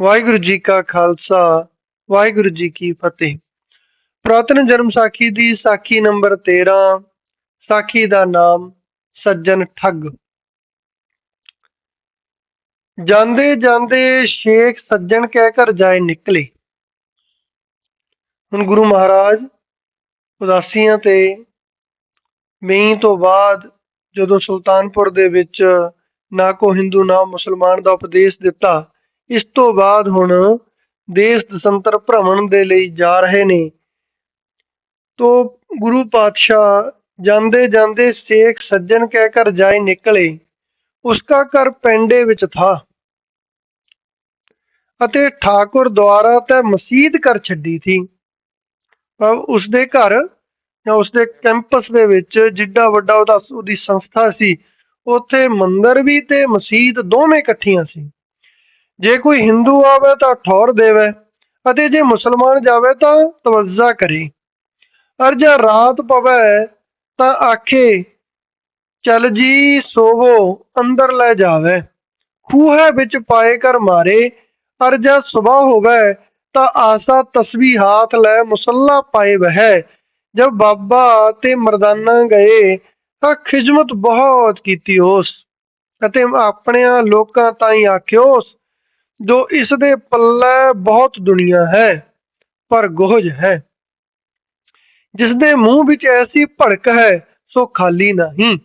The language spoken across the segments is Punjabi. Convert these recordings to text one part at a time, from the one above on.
ਵਾਹਿਗੁਰੂ ਜੀ ਕਾ ਖਾਲਸਾ, ਵਾਹਿਗੁਰੂ ਜੀ ਕੀ ਫਤਿਹ। ਪ੍ਰਾਤਨ ਜਨਮ ਸਾਖੀ ਦੀ ਸਾਖੀ ਨੰਬਰ 13 ਸਾਖੀ ਦਾ ਨਾਮ ਸੱਜਣ ਠੱਗ। ਜਾਂਦੇ ਜਾਂਦੇ ਸ਼ੇਖ ਸੱਜਣ ਕਹਿ ਕਰ ਜਾਏ ਨਿਕਲੇ। ਹੁਣ ਗੁਰੂ ਮਹਾਰਾਜ ਉਦਾਸੀਆਂ ਤੇ ਮੀਂਹ ਤੋਂ ਬਾਅਦ ਜਦੋਂ ਸੁਲਤਾਨਪੁਰ ਦੇ ਵਿੱਚ ਨਾ ਕੋ ਹਿੰਦੂ ਨਾ ਮੁਸਲਮਾਨ ਦਾ ਉਪਦੇਸ਼ ਦਿੱਤਾ ਇਸ ਤੋਂ ਬਾਅਦ ਹੁਣ ਦੇਸ਼ ਦਸੰਤਰ ਭ੍ਰਮਣ ਦੇ ਲਈ ਜਾ ਰਹੇ ਨੇ। ਤੋ ਗੁਰੂ ਪਾਤਸ਼ਾਹ ਜਾਂਦੇ ਜਾਂਦੇ ਸੇਖ ਸੱਜਣ ਕਹਿ ਕਰ ਜਾਏ ਨਿਕਲੇ, ਉਸਕਾ ਘਰ ਪੈਂਡੇ ਵਿੱਚ ਥਾ। ਅਤੇ ਠਾਕੁਰ ਦੁਆਰਾ ਤੇ ਮਸਜਿਦ ਕਰ ਛੱਡੀ ਥੀ। ਪਰ ਉਸਦੇ ਘਰ ਜਾਂ ਉਸਦੇ ਕੈਂਪਸ ਦੇ ਵਿੱਚ ਜਿੱਡਾ ਵੱਡਾ ਉਹਦਾ, ਉਹਦੀ ਸੰਸਥਾ ਸੀ, ਉੱਥੇ ਮੰਦਰ ਵੀ ਤੇ ਮਸਜਿਦ ਦੋਵੇਂ ਇਕੱਠੀਆਂ ਸੀ। ਜੇ ਕੋਈ ਹਿੰਦੂ ਆਵੇ ਤਾਂ ਠੌਰ ਦੇਵੇ ਅਤੇ ਜੇ ਮੁਸਲਮਾਨ ਜਾਵੇ ਤਾਂ ਤਵੱਜ਼ਾ ਕਰੇ। ਅਰ ਜੇ ਰਾਤ ਪਵੇ ਤਾਂ ਆਖੇ, ਚਲ ਜੀ ਸੋਵੋ, ਅੰਦਰ ਲੈ ਜਾਵੇ। ਖੂਹੇ ਵਿੱਚ ਪਾਏ ਕਰ ਮਾਰੇ। ਅਰ ਜੇ ਸਵੇਰ ਹੋਵੇ ਤਾਂ ਆਸਾ ਤਸਬੀਹ ਹਾਥ ਲੈ ਮੁਸੱਲਾ ਪਾਏ ਵਹਿ। ਜਦ ਬਾਬਾ ਤੇ ਮਰਦਾਨਾ ਗਏ ਤਾਂ ਖਿਜਮਤ ਬਹੁਤ ਕੀਤੀ ਉਸ ਅਤੇ ਆਪਣਿਆਂ ਲੋਕਾਂ ਤਾਈਂ ਆਖਿਓਸ ਜੋ ਇਸ ਦੇ ਪੱਲੇ ਬਹੁਤ ਦੁਨੀਆ ਹੈ, ਪਰ ਗੋਹਜ ਹੈ। ਜਿਸ ਦੇ ਮੂੰਹ ਵਿੱਚ ਐਸੀ ਭੜਕ ਹੈ, ਸੋ ਖਾਲੀ ਨਹੀਂ।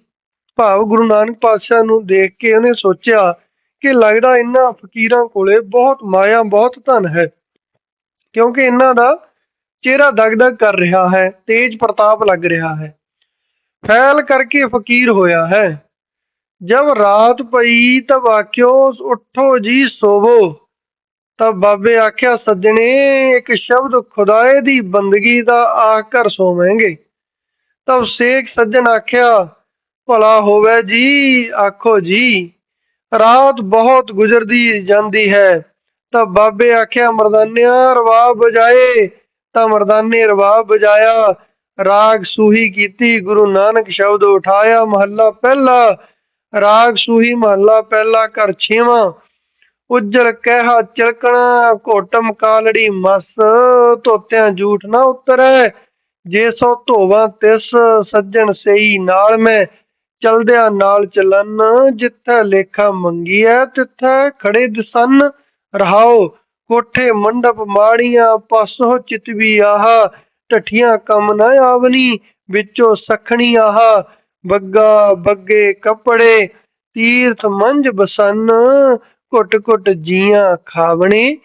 ਭਾਵ ਗੁਰੂ ਨਾਨਕ ਪਾਤਸ਼ਾਹ ਨੂੰ ਦੇਖ ਕੇ ਉਹਨੇ ਸੋਚਿਆ ਕਿ ਲੱਗਦਾ ਇਹਨਾਂ ਫਕੀਰਾਂ ਕੋਲੇ ਬਹੁਤ ਮਾਇਆ, ਬਹੁਤ ਧਨ ਹੈ। ਕਿਉਂਕਿ ਇਹਨਾਂ ਦਾ ਚਿਹਰਾ ਦਗਦਗ ਕਰ ਰਿਹਾ ਹੈ, ਤੇਜ ਪ੍ਰਤਾਪ ਲੱਗ ਰਿਹਾ ਹੈ। ਫੈਲ ਕਰਕੇ ਫਕੀਰ ਹੋਇਆ ਹੈ। ਜਬ ਰਾਤ ਪਈ ਤਾਂ ਵਾਕਿਓ ਉਠੋ ਜੀ ਸੋਵੋ। ਤਾਂ ਬਾਬੇ ਆਖਿਆ, ਸੱਜਣੇ, ਇੱਕ ਸ਼ਬਦ ਖੁਦਾਏ ਦੀ ਬੰਦਗੀ ਦਾ ਆਖ ਕਰ ਸੋਵਾਂਗੇ। ਤਬ ਸੇਖ ਸੱਜਣ ਆਖਿਆ, ਭਲਾ ਹੋਵੇ ਜੀ, ਆਖੋ ਜੀ, ਰਾਤ ਬਹੁਤ ਗੁਜ਼ਰਦੀ ਜਾਂਦੀ ਹੈ। ਤਾਂ ਬਾਬੇ ਆਖਿਆ, ਮਰਦਾਨਿਆ ਰਵਾਬ ਬਜਾਏ, ਤਾਂ ਮਰਦਾਨੇ ਰਵਾਬ ਬਜਾਇਆ, ਰਾਗ ਸੂਹੀ ਕੀਤੀ, ਗੁਰੂ ਨਾਨਕ ਸ਼ਬਦ ਉਠਾਇਆ, ਮਹੱਲਾ ਪਹਿਲਾ ਰਾਗ ਸੂਹੀ ਮਹੱਲਾ ਪਹਿਲਾ ਕਰ ਛੇਵਾਂ। ਉੱਜਲ ਕਹਿਆ, ਚਲਕਣਾ ਘੋਟਮ ਕਾਲੜੀ ਮਸ, ਧੋਤਿਆਂ ਝੂਠ ਨਾ ਉਤਰੈ। ਜੇ ਸੋ ਧੋਵਾਂ ਤਿਸ, ਸੱਜਣ ਸਈ ਨਾਲ ਮੈਂ। ਚਲਦਿਆਂ ਨਾਲ ਚਲਨ, ਜਿੱਥੇ ਲੇਖਾ ਮੰਗੀ ਐ ਤਿੱਥੇ ਖੜੇ ਦਸਨ। ਰਹਾਓ, ਕੋਠੇ ਮੰਡਪ ਮਾੜੀਆਂ, ਪਾਸੋਂ ਚਿਤਵੀ ਆਹਾ। ਟਠੀਆਂ ਕੰਮ ਨਾ ਆਵਨੀ, ਵਿੱਚੋਂ ਸਖਣੀ ਆਹਾ। ਬੱਗਾ, ਬੱਗੇ ਕੱਪੜੇ, ਤੀਰਥ ਮੰਝ ਬਸਨ, ਘੁੱਟ ਘੁੱਟ ਜੀਆਂ ਖਾਵਣੇ।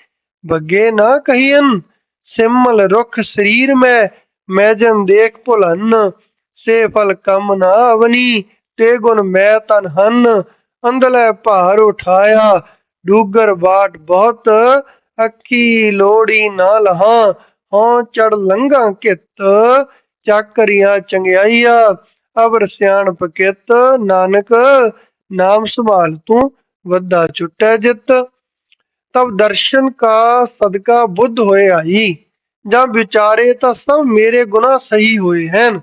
ਬੱਗੇ ਨਾ ਕਹੀਨ ਸਿਮਲ ਰੁਖ ਸਰੀਰ ਮੈਂ ਮੈਜਨ ਦੇਖ ਭੁਲਨ। ਸੇ ਫਲ ਕੰਮ ਨਾ ਆਵਨੀ, ਤੇ ਗੁਣ ਮੈਂ ਤਨ ਹਨ। ਅੰਦਲੇ ਭਾਰ ਉਠਾਇਆ, ਡੂਗਰ ਬਾਟ ਬਹੁਤ। ਅੱਖੀ ਲੋੜੀ ਨਾ ਲਹਾ, ਹਉ ਚੜ ਲੰਘਾਂ ਕਿਤ। ਚੱਕਰੀਆਂ ਚੰਗਿਆਈਆ ਅਵਰ ਸਿਆਣਪ ਕਿਤ, ਨਾਨਕ ਨਾਮ ਸੰਭਾਲ ਤੂੰ, ਵੱਡਾ ਛੁਟੈ ਜਿਤ। ਤਬ ਦਰਸ਼ਨ ਕਾ ਸਦਕਾ ਬੁੱਧ ਹੋਏ ਆਈ। ਜਬ ਵਿਚਾਰੇ ਤਾਂ ਸਭ ਮੇਰੇ ਗੁਨਾਹ ਸਹੀ ਹੋਏ ਹਨ।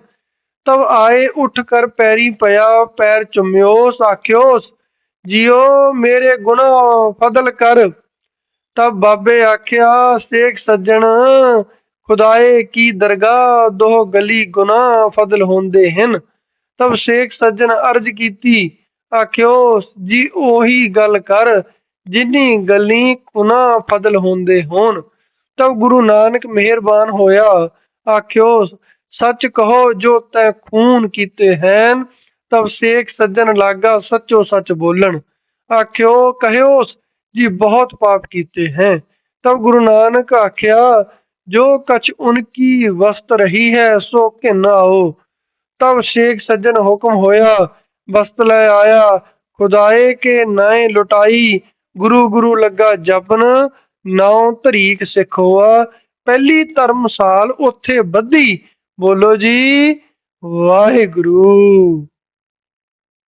ਤਬ ਆਏ ਉੱਠ ਕਰ ਪੈਰੀ ਪਿਆ, ਪੈਰ ਚੁੰਮਿਓਸ, ਆਖਿਓਸ ਜਿਉ ਮੇਰੇ ਗੁਨਾਹ ਫਦਲ ਕਰ। ਤਬ ਬਾਬੇ ਆਖਿਆ, ਸੇਖ ਸੱਜਣ, ਖੁਦਾਏ ਕੀ ਦਰਗਾਹ ਦੋ ਗਲੀ ਗੁਨਾਹ ਫਦਲ ਹੁੰਦੇ ਹਨ। ਤਬ ਸੇਖ ਸੱਜਣ ਅਰਜ ਕੀਤੀ, ਆਖਿਓ, ਜੀ ਉਹੀ ਗੱਲ ਕਰ, ਜਿੰਨੀ ਗੱਲੀ ਗੁਨਾਹ ਫਦਲ ਹੁੰਦੇ ਹੋਣ। ਤਬ ਗੁਰੂ ਨਾਨਕ ਮਿਹਰਬਾਨ ਹੋਇਆ, ਆਖਿਓ, ਸੱਚ ਕਹੋ, ਜੋ ਤੈ ਖੂਨ ਕੀਤੇ ਹਨ, ਤਬ ਸੇਖ ਸੱਜਣ ਲਾਗਾ ਸੱਚੋ ਸੱਚ ਬੋਲਣ। ਆਖਿਓ, ਕਹਿਓ, ਜੀ ਬਹੁਤ ਪਾਪ ਕੀਤੇ ਹੈ। ਤਬ ਗੁਰੂ ਨਾਨਕ ਆਖਿਆ, ਜੋ ਕਛ ਉਨਕੀ ਵਸਤ ਰਹੀ ਹੈ, ਸੋ ਘਿਨਾਓ ਤਬ ਸ਼ੇਖ ਸੱਜਣ ਹੁਕਮ ਹੋਇਆ, ਵਸਤ ਲੈ ਆਇਆ। ਖੁਦਾਏ ਕੇ ਨਾਏ ਲੁਟਾਈ, ਗੁਰੂ ਗੁਰੂ ਲੱਗਾ ਜਪਨ ਨੌ ਤਰੀਕ ਸਿੱਖ ਹੋਆ ਪਹਿਲੀ ਧਰਮਸਾਲ ਉੱਥੇ ਬੱਧੀ। ਬੋਲੋ ਜੀ, ਵਾਹਿਗੁਰੂ।